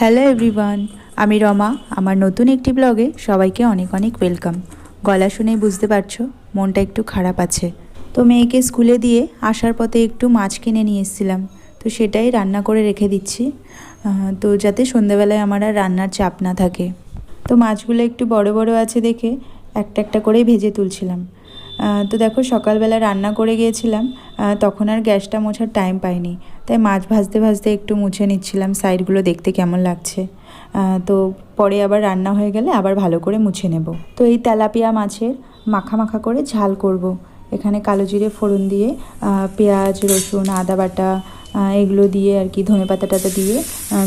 Hello everyone আমি রমা, আমার নতুন একটি ব্লগে সবাইকে অনেক অনেক ওয়েলকাম গলা শুনেই বুঝতে পারছ, মনটা একটু খারাপ আছে। তো মেয়েকে স্কুলে দিয়ে আসার পথে একটু মাছ কিনে নিয়ে এসেছিলাম। তো সেটাই রান্না করে রেখে দিচ্ছি। তো যাতে সন্ধ্যাবেলায় আমার আর রান্নার চাপ না থাকে। তো মাছগুলো একটু বড় বড় আছে দেখে একটা একটা করেই ভেজে তুলছিলাম। তো দেখো সকালবেলা রান্না করে গিয়েছিলাম তখন আর গ্যাসটা মোছার টাইম পাইনি তাই মাছ ভাজতে ভাজতে একটু মুছে নিচ্ছিলাম সাইডগুলো দেখতে কেমন লাগছে তো পরে আবার রান্না হয়ে গেলে আবার ভালো করে মুছে নেব তো এই তেলাপিয়া মাছের মাখা মাখা করে ঝাল করব। এখানে কালো জিরে ফোড়ন দিয়ে পেঁয়াজ, রসুন, আদা বাটা এগুলো দিয়ে আর কি ধনে পাতা টাতা দিয়ে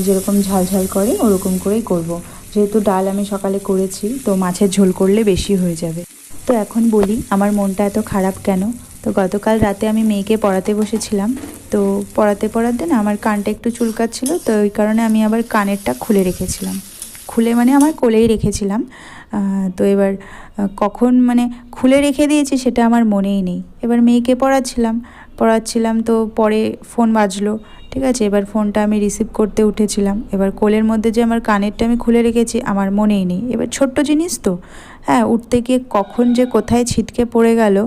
যেরকম ঝাল ঝাল করে ওরকম করেই করব। যেহেতু ডাল আমি সকালে করেছি, তো মাছের ঝোল করলে বেশি হয়ে যাবে তো এখন বলি, আমার মনটা এত খারাপ কেন? তো গতকাল রাতে আমি মেয়েকে পড়াতে বসেছিলাম। তো পড়াতে পড়াতে না আমার কানটা একটু চুলকাচ্ছিল, তো ওই কারণে আমি আবার কানেরটা খুলে রেখেছিলাম। খুলে মানে আমার কোলেই রেখেছিলাম। তো এবার কখন মানে খুলে রেখে দিয়েছি সেটা আমার মনেই নেই। এবার মেয়েকে পড়াচ্ছিলাম। পড়াচ্ছিলাম তো পরে ফোন বাজলো, ঠিক আছে? এবার ফোনটা আমি রিসিভ করতে উঠেছিলাম। এবার কোলের মধ্যে যে আমার কানেরটা আমি খুলে রেখেছি, আমার মনেই নেই। এবার ছোট্ট জিনিস তো হ্যাঁ উঠতে গিয়ে কখন যে কোথায় ছিটকে পড়ে গেল,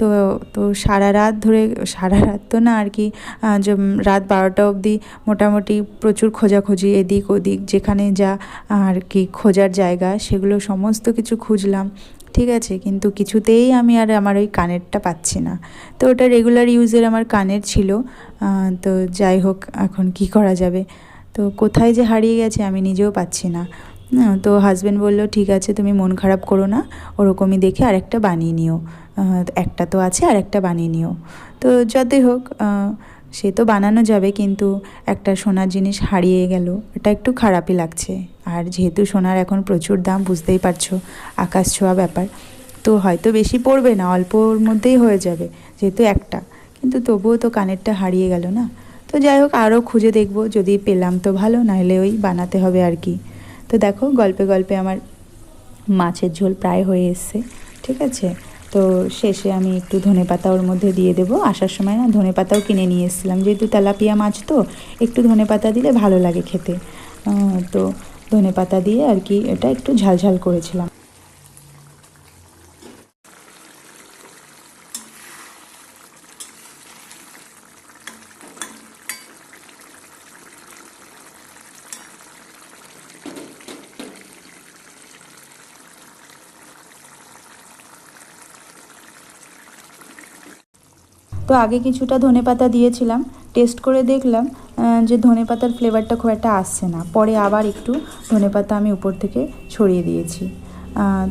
তো তো সারা রাত ধরে, সারা রাত তো না আর কি রাত বারোটা অবধি মোটামুটি প্রচুর খোঁজাখুঁজি এদিক ওদিক, যেখানে যা আর কি খোঁজার জায়গা, সেগুলো সমস্ত কিছু খুঁজলাম। ঠিক আছে, কিন্তু কিছুতেই আমি আর আমার ওই কানেরটা পাচ্ছি না। তো ওটা রেগুলার ইউজের আমার কানের ছিল। তো যাই হোক, এখন কি করা যাবে? তো কোথায় যে হারিয়ে গেছে আমি নিজেও পাচ্ছি না। তো হাজব্যান্ড বলল, ঠিক আছে, তুমি মন খারাপ করো না, ওরকমই দেখে আরেকটা বানিয়ে নিও। একটা তো আছে আর একটা বানিয়ে নিও। তো যতই হোক সে তো বানানো যাবে, কিন্তু একটা সোনার জিনিস হারিয়ে গেল। এটা একটু খারাপই লাগছে। আর যেহেতু সোনার এখন প্রচুর দাম, বুঝতেই পারছ, আকাশ ছোঁয়া ব্যাপার, তো হয়তো বেশি পড়বে না, অল্পর মধ্যেই হয়ে যাবে, যেহেতু একটা। কিন্তু তবুও তো কানেরটা হারিয়ে গেল না। তো যাই হোক, আরও খুঁজে দেখব, যদি পেলাম তো ভালো, নাহলে ওই বানাতে হবে আর কি। তো দেখো, গল্পে গল্পে আমার মাছের ঝোল প্রায় হয়ে এসছে, ঠিক আছে? তো শেষে আমি একটু ধনে পাতা ওর মধ্যে দিয়ে দেবো। আসার সময় না ধনে পাতাও কিনে নিয়ে এসেছিলাম। যেহেতু তেলাপিয়া মাছ তো, একটু ধনে পাতা দিলে ভালো লাগে খেতে। তো ধনে পাতা দিয়ে আর কি এটা একটু ঝালঝাল করেছিলাম। তো আগে কিছুটা ধনে পাতা দিয়েছিলাম টেস্ট করে দেখলাম যে ধনে পাতার ফ্লেভারটা খুব একটা আসছে না। পরে আবার একটু ধনে পাতা আমি উপর থেকে ছড়িয়ে দিয়েছি।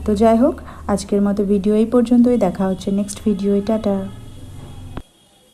তো যাই হোক, আজকের মতো ভিডিও এই পর্যন্তই। দেখা হচ্ছে নেক্সট ভিডিও টাটা।